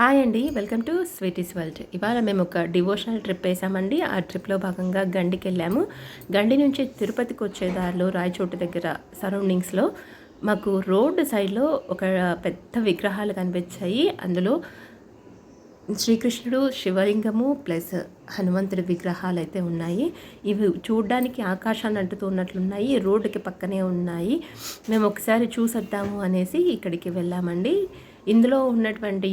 Hi అండి welcome to sweeties world. ఇవాళ మేము ఒక డివోషనల్ ట్రిప్ వేసామండి. ఆ ట్రిప్లో భాగంగా గండికి వెళ్ళాము. గండి నుంచి తిరుపతికి వచ్చే దారిలో రాయచోటు దగ్గర సరౌండింగ్స్లో మాకు రోడ్డు సైడ్లో ఒక పెద్ద విగ్రహాలు కనిపించాయి. అందులో శ్రీకృష్ణుడు శివలింగము ప్లస్ హనుమంతుడి విగ్రహాలు అయితే ఉన్నాయి. ఇవి చూడ్డానికి ఆకాశాన్ని అంటుతున్నట్లున్నాయి రోడ్డుకి పక్కనే ఉన్నాయి. మేము ఒకసారి చూసొద్దాము అనేసి ఇక్కడికి వెళ్ళామండి. ఇందులో ఉన్నటువంటి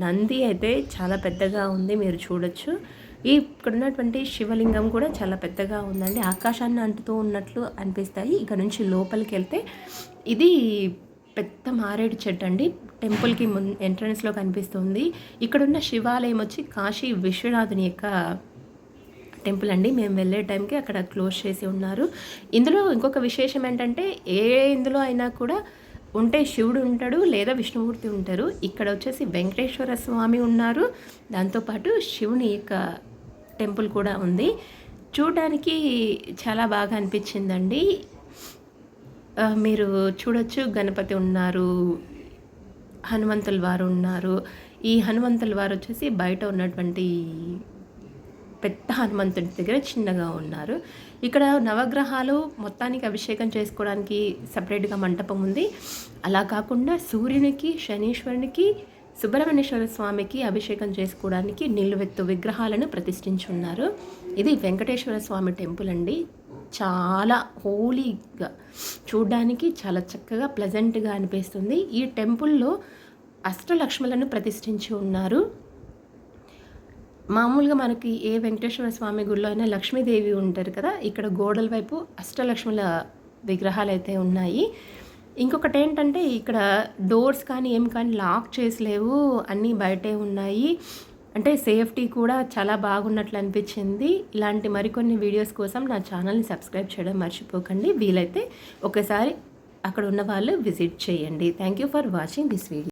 నంది అయితే చాలా పెద్దగా ఉంది మీరు చూడొచ్చు. ఈ ఇక్కడ ఉన్నటువంటి శివలింగం కూడా చాలా పెద్దగా ఉందండి. ఆకాశాన్ని అంటుతూ ఉన్నట్లు అనిపిస్తాయి. ఇక్కడ నుంచి లోపలికి వెళ్తే ఇది పెద్ద మారేడు చెట్టు అండి. టెంపుల్కి మున్ ఎంట్రన్స్లో కనిపిస్తుంది. ఇక్కడున్న శివాలయం వచ్చి కాశీ విశ్వనాథుని యొక్క టెంపుల్ అండి. మేము వెళ్ళే టైంకి అక్కడ క్లోజ్ చేసి ఉన్నారు. ఇందులో ఇంకొక విశేషం ఏంటంటే ఏ ఇందులో అయినా కూడా ఉంటే శివుడు ఉంటాడు లేదా విష్ణుమూర్తి ఉంటారు. ఇక్కడ వచ్చేసి వెంకటేశ్వర స్వామి ఉన్నారు. దాంతోపాటు శివుని యొక్క టెంపుల్ కూడా ఉంది. చూడడానికి చాలా బాగా అనిపించిందండి. మీరు చూడొచ్చు. గణపతి ఉన్నారు. హనుమంతుల వారు ఉన్నారు. ఈ హనుమంతుల వారు వచ్చేసి బయట ఉన్నటువంటి పెద్ద హనుమంతుడి దగ్గర చిన్నగా ఉన్నారు. ఇక్కడ నవగ్రహాలు మొత్తానికి అభిషేకం చేసుకోవడానికి సపరేట్గా మంటపం ఉంది. అలా కాకుండా సూర్యునికి శనీశ్వరునికి సుబ్రహ్మణ్యేశ్వర స్వామికి అభిషేకం చేసుకోవడానికి నిలువెత్తు విగ్రహాలను ప్రతిష్ఠించున్నారు. ఇది వెంకటేశ్వర స్వామి టెంపుల్ అండి. చాలా హోలీగా చూడడానికి చాలా చక్కగా ప్లెజెంట్గా అనిపిస్తుంది. ఈ టెంపుల్లో అష్టలక్ష్ములను ప్రతిష్ఠించి ఉన్నారు. మామూలుగా మనకి ఏ వెంకటేశ్వర స్వామి గుడిలో అయినా లక్ష్మీదేవి ఉంటారు కదా ఇక్కడ గోడల వైపు అష్టలక్ష్ముల విగ్రహాలు అయితే ఉన్నాయి. ఇంకొకటి ఏంటంటే ఇక్కడ డోర్స్ కానీ ఏం కానీ లాక్ చేసలేవు అన్నీ బయటే ఉన్నాయి. అంటే సేఫ్టీ కూడా చాలా బాగున్నట్లు అనిపించింది. ఇలాంటి మరికొన్ని వీడియోస్ కోసం నా ఛానల్ని సబ్స్క్రైబ్ చేయడం మర్చిపోకండి. వీలైతే ఒకసారి అక్కడ ఉన్న వాళ్ళు విజిట్ చేయండి. Thank you for watching this video